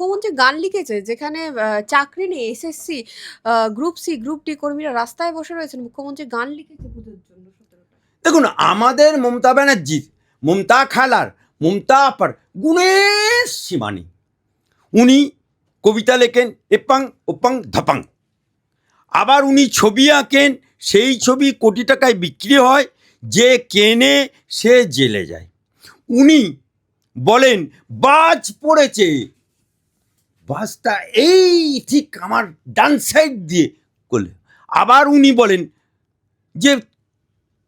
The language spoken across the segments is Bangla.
মুখ্যমন্ত্রী গান লিখেছে যেখানে চাকরি নেই SSC group C group D কর্মীরা রাস্তায় বসে রয়েছেন। মুখ্যমন্ত্রী গান লিখেছে জন্য দেখুন, আমাদের মমতা ব্যানার্জির মমতা খালার, মমতা আপার গুণের সীমা নেই উনি কবিতা লেখেন, এপাং, ওপাং, ধাপাং। আবার উনি ছবি আঁকেন, সেই ছবি কোটি টাকায় বিক্রি হয়, যে কেনে সে জেলে যায়। উনি বলেন, বাজ পড়েছে বাজটা এই ঠিক আমার ডান সাইড দিয়ে করলে আবার উনি বলেন যে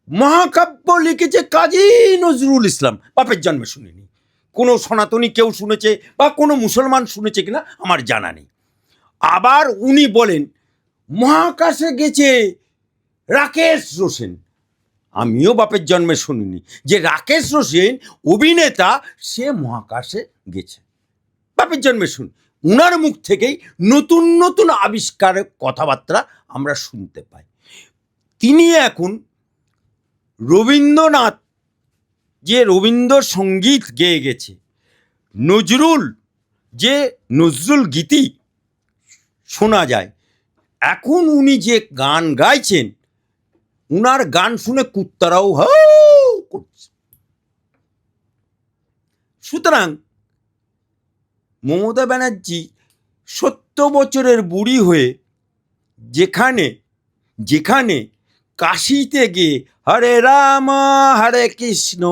মহাকাব্য লিখেছে কাজী নজরুল ইসলাম। বাপের জন্মে শুনিনি। কোনো সনাতনী কেউ শুনেছে বা কোনো মুসলমান শুনেছে কিনা আমার জানা নেই। আবার উনি বলেন, মহাকাশে গেছে রাকেশ রোশন। আমিও বাপের জন্মে শুনিনি। যে রাকেশ রোশন অভিনেতা, সে মহাকাশে গেছে। বাপের জন্মে শুনি উনার মুখ থেকেই নতুন নতুন আবিষ্কারের কথাবার্তা আমরা শুনতে পাই। তিনি এখন রবীন্দ্রনাথ, যে রবীন্দ্রসঙ্গীত গেয়ে গেছে, নজরুল, যে নজরুল গীতি শোনা যায়, এখন উনি যে গান গাইছেন, উনার গান শুনে কুত্তারাও হাউ করছে। সুতরাং মমতা ব্যানার্জি সত্তর বছরের বুড়ি হয়ে যেখানে যেখানে কাশিতে গিয়ে হরে রাম, হরে কৃষ্ণ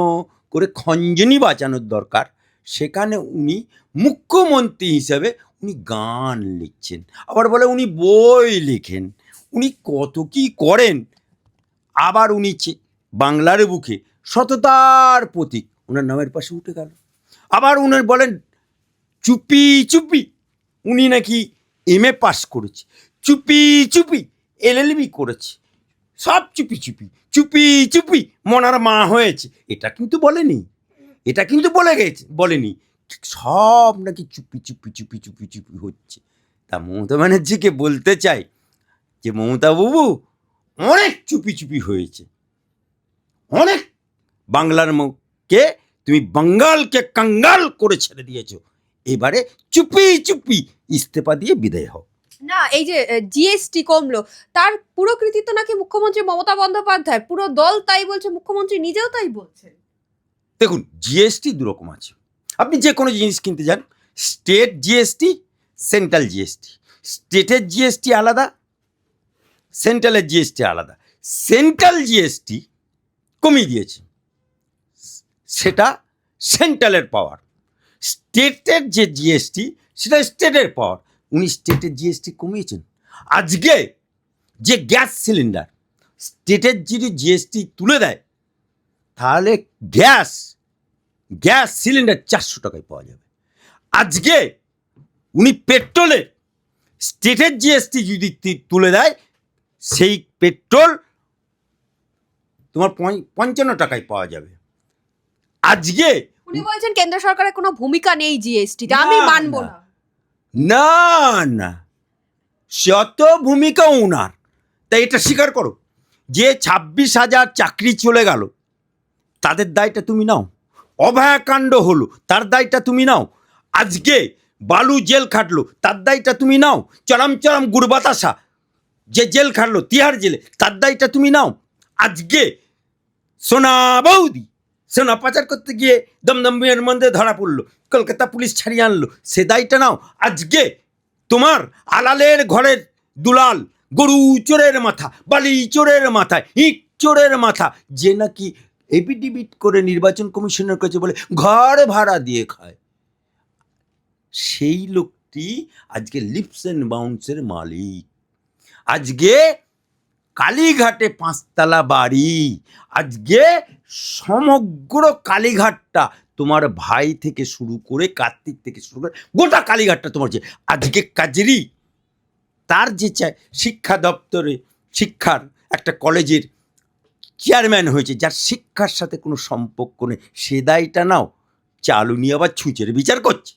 করে খঞ্জনি বাঁচানোর দরকার, সেখানে উনি মুখ্যমন্ত্রী হিসাবে উনি গান লিখছেন, আবার বলে উনি বই লেখেন, উনি কত কি করেন, আবার উনি বাংলার বুকে সততার প্রতীক ওনার নামের পাশে উঠে গেল, আবার উনার বলেন চুপি চুপি। উনি নাকি এম এ পাস করেছে। চুপি চুপি এলএলবি করেছে। সব চুপি চুপি। চুপি চুপি, মনার মা হয়েছে। এটা কিন্তু বলেনি। এটা কিন্তু বলে গেছে, বলেনি। সব নাকি চুপি চুপি চুপি চুপি চুপি হচ্ছে। তা মমতা ব্যানার্জিকে বলতে চাই যে, মমতা বাবু, অনেক চুপি চুপি হয়েছে। অনেক। বাংলার মুখকে তুমি বাঙ্গালকে কাঙ্গাল করে ছেড়ে দিয়েছ। এবারে চুপি চুপি ইস্তফা দিয়ে বিদায় হও। না এই যে জিএসটি কমলো তার পুরো কৃতিত্ব নাকি মুখ্যমন্ত্রী মমতা বন্দ্যোপাধ্যায়? পুরো দল তাই বলছে মুখ্যমন্ত্রী নিজেও তাই বলছেন। দেখুন জিএসটি দুরকম আছে। আপনি যে কোনো জিনিস কিনতে যান স্টেট জিএসটি সেন্ট্রাল জিএসটি স্টেটের জিএসটি আলাদা সেন্ট্রালের জিএসটি আলাদা। সেন্ট্রাল জিএসটি কমিয়ে দিয়েছে। সেটা সেন্ট্রালের পাওয়ার। স্টেটের যে জিএসটি সেটা স্টেটের পাওয়ার উনি স্টেটের জিএসটি কমিয়েছেন। আজকে যে গ্যাস সিলিন্ডার, স্টেটের যদি জিএসটি তুলে দেয়, তাহলে গ্যাস গ্যাস সিলিন্ডার চারশো টাকায় পাওয়া যাবে। আজকে উনি পেট্রোলের স্টেটের জিএসটি যদি তুলে দেয়, সেই পেট্রোল তোমার পঞ্চান্ন টাকায় পাওয়া যাবে। আজকে উনি বলছেন কেন্দ্র সরকারের কোনো ভূমিকা নেই জিএসটিতে আমি না, মানবো না। না। না না। যত ভূমিকা ওনার তাই এটা স্বীকার করো। যে ছাব্বিশ হাজার চাকরি চলে গেল তাদের দায়টা তুমি নাও। অভয়াকাণ্ড হলো তার দায়টা তুমি নাও। আজকে বালু জেল খাটলো তার দায়টা তুমি নাও। চরম চরম গুড় বাতাসা যে জেল খাটলো তিহার জেলে তার দায়টা তুমি নাও। আজকে সোনা বৌদি সোনা পাচার করতে গিয়ে দমদমের মধ্যে ধরা পড়ল, কলকাতা পুলিশ ছাড়িয়ে আনলো। সে দায়টা নাও, আজকে তোমার আলালের ঘরের দুলাল গরু চোরের মাথা, বালি চোরের মাথা, ইট চোরের মাথা, যে নাকি এপিডিবিট করে নির্বাচন কমিশনের কাছে বলে, ঘর ভাড়া দিয়ে খায়। সেই লোকটি আজকে লিপস অ্যান্ড বাউন্সের মালিক। আজকে কালীঘাটে পাঁচতলা বাড়ি। আজকে সমগ্র কালীঘাটটা তোমার ভাই থেকে শুরু করে কার্তিক থেকে শুরু করে গোটা কালীঘাটটা তোমার যে আজকে কাজেরই তার যে চায় শিক্ষা দপ্তরে শিক্ষার একটা কলেজের চেয়ারম্যান হয়েছে, যার শিক্ষার সাথে কোনো সম্পর্ক নেই। সে দায়টা নাও, চালু নিয়ে আবার ছুঁচের বিচার করছে।